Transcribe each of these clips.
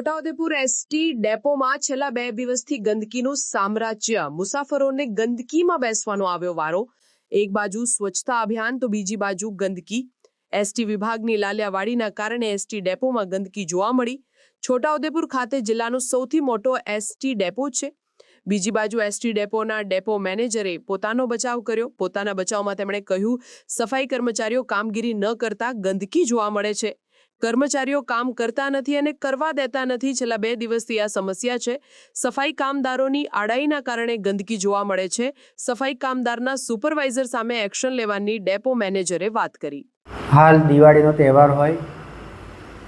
Chhota Udepur ST ડેપોમાં છેલ્લા બે દિવસથી ગંદકીનું સામ્રાજ્ય. મુસાફરોને ગંદકીમાં બેસવાનો આવ્યો વારો. એક બાજુ સ્વચ્છતા અભિયાન, તો બીજી બાજુ ગંદકી. એસટી વિભાગની લાલિયાવાડીના કારણે એસટી ડેપોમાં ગંદકી જોવા મળી. છોટાઉદેપુર ખાતે જિલ્લાનો સૌથી મોટો એસટી ડેપો છે. બીજી બાજુ એસટી ડેપોના ડેપો મેનેજરે પોતાનો બચાવ કર્યો. પોતાના બચાવમાં તેમણે કહ્યું, સફાઈ કર્મચારીઓ કામગીરી ન કરતા ગંદકી જોવા મળે છે. કર્મચારીઓ કામ કરતા નથી અને કરવા દેતા નથી. છેલ્લા બે દિવસથી આ સમસ્યા છે. સફાઈ કામદારોની આડાઈના કારણે ગંદકી જોવા મળે છે. સફાઈ કામદારના સુપરવાઇઝર સામે એક્શન લેવાની ડેપો મેનેજરે વાત કરી. હાલ દિવાળીનો તહેવાર હોય.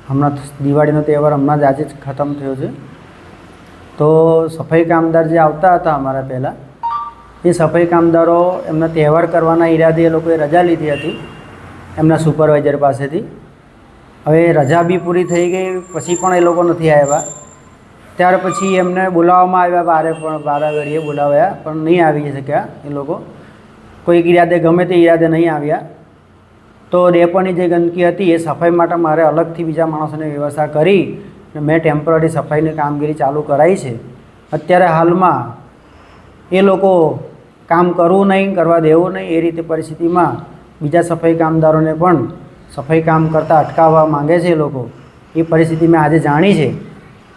હમણાં દિવાળીનો તહેવાર હમણાં જ આજે જ ખતમ થયો છે. તો સફાઈ કામદાર જે આવતા હતા અમારા પહેલાં, એ સફાઈ કામદારો એમના તહેવાર કરવાના ઈરાદે એ લોકોએ રજા લીધી હતી એમના સુપરવાઇઝર પાસેથી. હવે રજા બી પૂરી થઈ ગઈ, પછી પણ એ લોકો નથી આવ્યા. ત્યાર પછી એમને બોલાવવામાં આવ્યા, બારે પણ બારાગરીએ બોલાવ્યા, પણ નહીં આવી શક્યા એ લોકો. કોઈક ઈરાદે ગમે તે ઈરાદે નહીં આવ્યા. તો ડેપોની જે ગંદકી હતી, એ સફાઈ માટે મારે અલગથી બીજા માણસોની વ્યવસ્થા કરી અને મેં ટેમ્પરરી સફાઈની કામગીરી ચાલુ કરાવી છે. અત્યારે હાલમાં એ લોકો કામ કરવું નહીં, કરવા દેવું નહીં, એ રીતે પરિસ્થિતિમાં બીજા સફાઈ કામદારોને પણ સફાઈ કામ કરતાં અટકાવવા માંગે છે લોકો. એ પરિસ્થિતિ મેં આજે જાણી છે.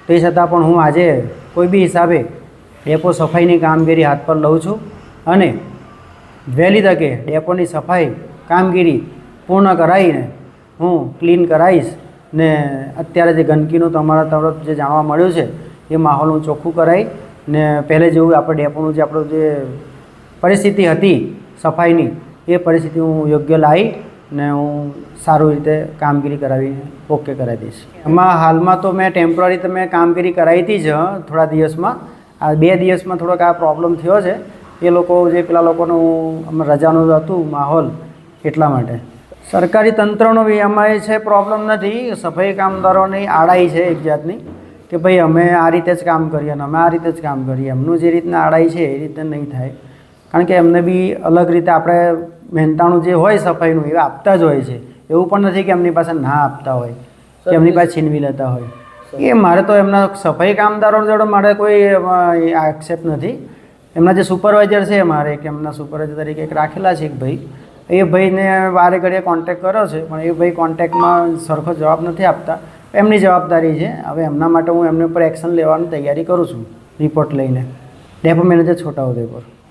તે છતાં પણ હું આજે કોઈ બી હિસાબે ડેપો સફાઈની કામગીરી હાથ પર લઉં છું અને વહેલી તકે ડેપોની સફાઈ કામગીરી પૂર્ણ કરાવીને હું ક્લીન કરાવીશ ને અત્યારે જે ગંદકીનું તમારા તરફ જે જાણવા મળ્યું છે, એ માહોલ હું ચોખ્ખું કરાવી ને પહેલે જેવું આપણે ડેપોનું જે આપણું જે પરિસ્થિતિ હતી સફાઈની, એ પરિસ્થિતિ હું યોગ્ય લાવી ને હું સારું રીતે કામગીરી કરાવીને ઓકે કરાવી દઈશ. એમાં હાલમાં તો મેં ટેમ્પરરી તો મેં કામગીરી કરાવી હતી જ, થોડા દિવસમાં. આ બે દિવસમાં થોડોક આ પ્રોબ્લેમ થયો છે. એ લોકો જે પેલા લોકોનું રજાનું હતું, માહોલ એટલા માટે. સરકારી તંત્રનો બી એમાં છે પ્રોબ્લેમ નથી. સફાઈ કામદારોની આડાઈ છે એક જાતની, કે ભાઈ અમે આ રીતે જ કામ કરીએ અને અમે આ રીતે જ કામ કરીએ. એમનું જે રીતના આડાઈ છે, એ રીતે નહીં થાય. કારણ કે એમને બી અલગ રીતે આપણે મહેનતાણું જે હોય સફાઈનું એ આપતા જ હોય છે. એવું પણ નથી કે એમની પાસે ના આપતા હોય કે એમની પાસે છીનવી લેતા હોય. એ મારે તો એમના સફાઈ કામદારો જોડે મારે કોઈ આક્ષેપ નથી. એમના જે સુપરવાઇઝર છે મારે કે એમના સુપરવાઇઝર તરીકે એક રાખેલા છે એક ભાઈ. એ ભાઈને વારે ઘડીએ કોન્ટેક કર્યો છે પણ એ ભાઈ કોન્ટેકમાં સરખો જવાબ નથી આપતા. એમની જવાબદારી છે. હવે એમના માટે હું એમને ઉપર એક્શન લેવાની તૈયારી કરું છું રિપોર્ટ લઈને. Depot manager Chhotaudepur.